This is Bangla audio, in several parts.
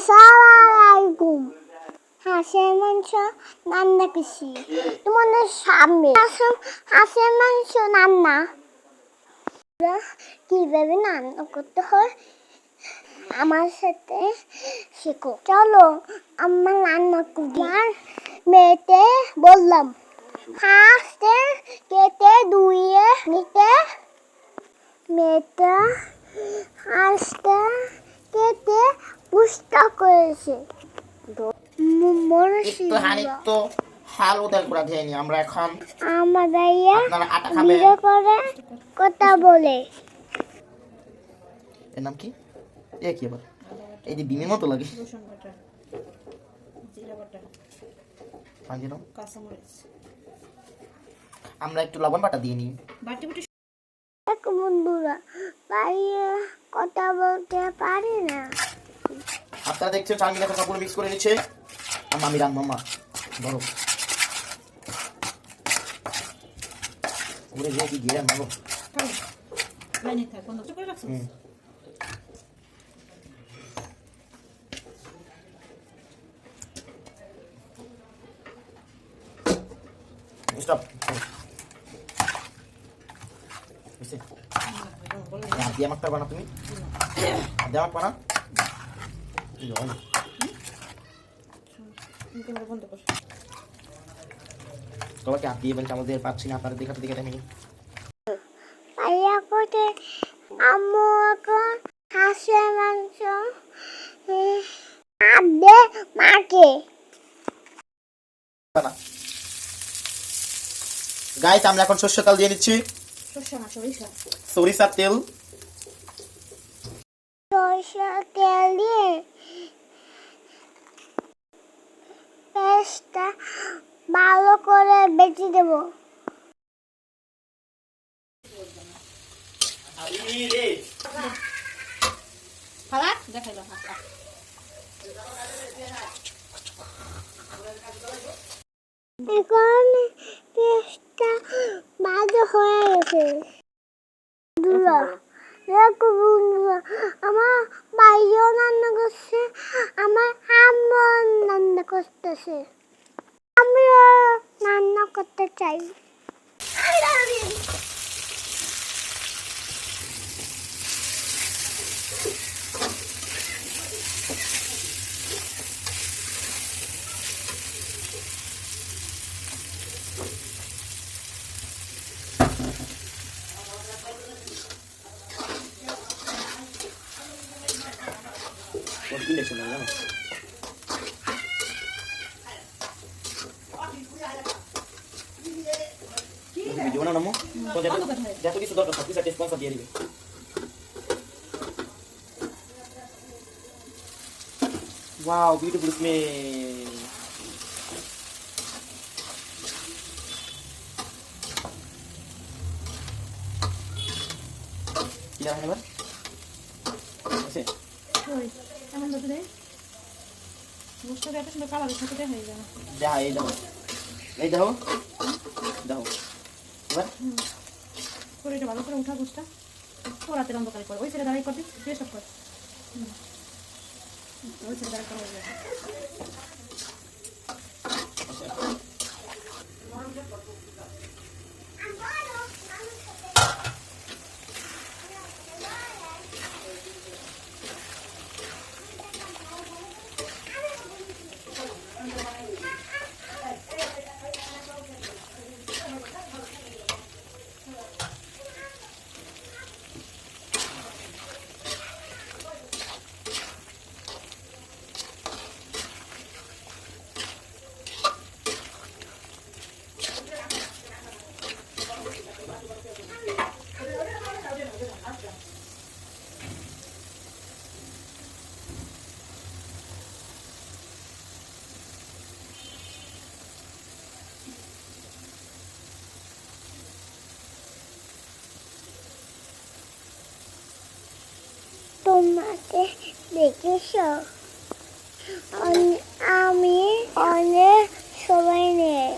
আসসালামাইকুম মাংস তোমাদের সামনে মাংস কীভাবে করতে হয় আমার সাথে শেখো। চলো আমার রান্না করি। আর মেয়েতে বললাম হাঁসতে কেটে ধুয়ে নিতে। মেয়েটা হাঁসটা কেটে পুষ্টা করেছে। একটু হানি তো খেয়ে নি আমরা এখন। আমার ভাইয়া আপনারা আটা খাবেন? ভিডিও করে কথা বলে। এর নাম কি? এ কি আবার? এই যে বিমের মতো লাগে। রসুন বাটা জিরা বাটা পাঁচ কাঁচামরিচ আমরা একটু লবণ বাটা দিয়ে নিই। বাটি বুটি এক বন্ধুরা কথা বলতে পারি না। আপনারা দেখছেন চাউমিন এখন সবগুলো মিক্স করে নিচ্ছে। আর মামি রান, মাম্মা, ধরো। ওরে যে কি গিয়ে মাগো হুম। স্টপ। বুঝছে হাত দিয়ে মাখতে পারবা না তুমি হাত দিয়ে বলছে আমাদের পাচ্ছি না আপনারা দেখাতে দেখাতে আমি ভাইয়া কোটে আম্মু এখন হাঁসের মাংস আদে মাকে। গাইস আমরা এখন সর্ষে তেল দিয়ে নিচ্ছি। সরিষা। সরিষার তেল। দিয়ে পেস্টটা ভালো করে বেঁচে দেবো। এখন ভালো হয়ে গেছে বন্ধুরা দেখো বন্ধুরা আমার ভাইও রান্না করছে আমার আম্মু রান্না করতেছে। আমিও রান্না করতে চাই। না ভিডিও না নামো। তো দেখো কিছু দরকার সব কিছু স্পন্সর দিয়ে দিবে। Wow, beautiful smell. কি লাগানো এবার? আছে? ওই এমন ধরতে দেয় বুঝতে এত সুন্দর কালারের সাথে হয়ে যাবে দেখা এই দেখো এই দেখো দেখো এবার? করে এটা ভালো করে উঠা বুঝটা ও রাতের অন্ধকারে করে। ওই ছেলে দাঁড়াই করবি সে সব কর। ওই ছেলে দাঁড়াই করা। হয়ে মাকে দেখেছ। আমি অনেক সবাই নেই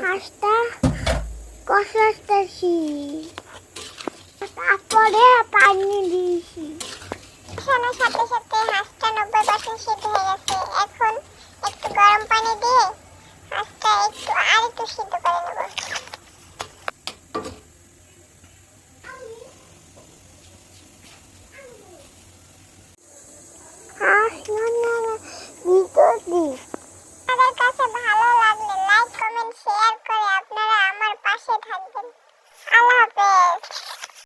হাসটা কষাচ্ছি। তারপরে পানি দিয়েছি। সময়ের সাথে সাথে হাঁসটা নব্বই পার্সেন্ট সিদ্ধ হয়ে গেছে। এখন একটু গরম পানি দিয়ে হাঁসটা একটু আর একটু সিদ্ধ করে নেব।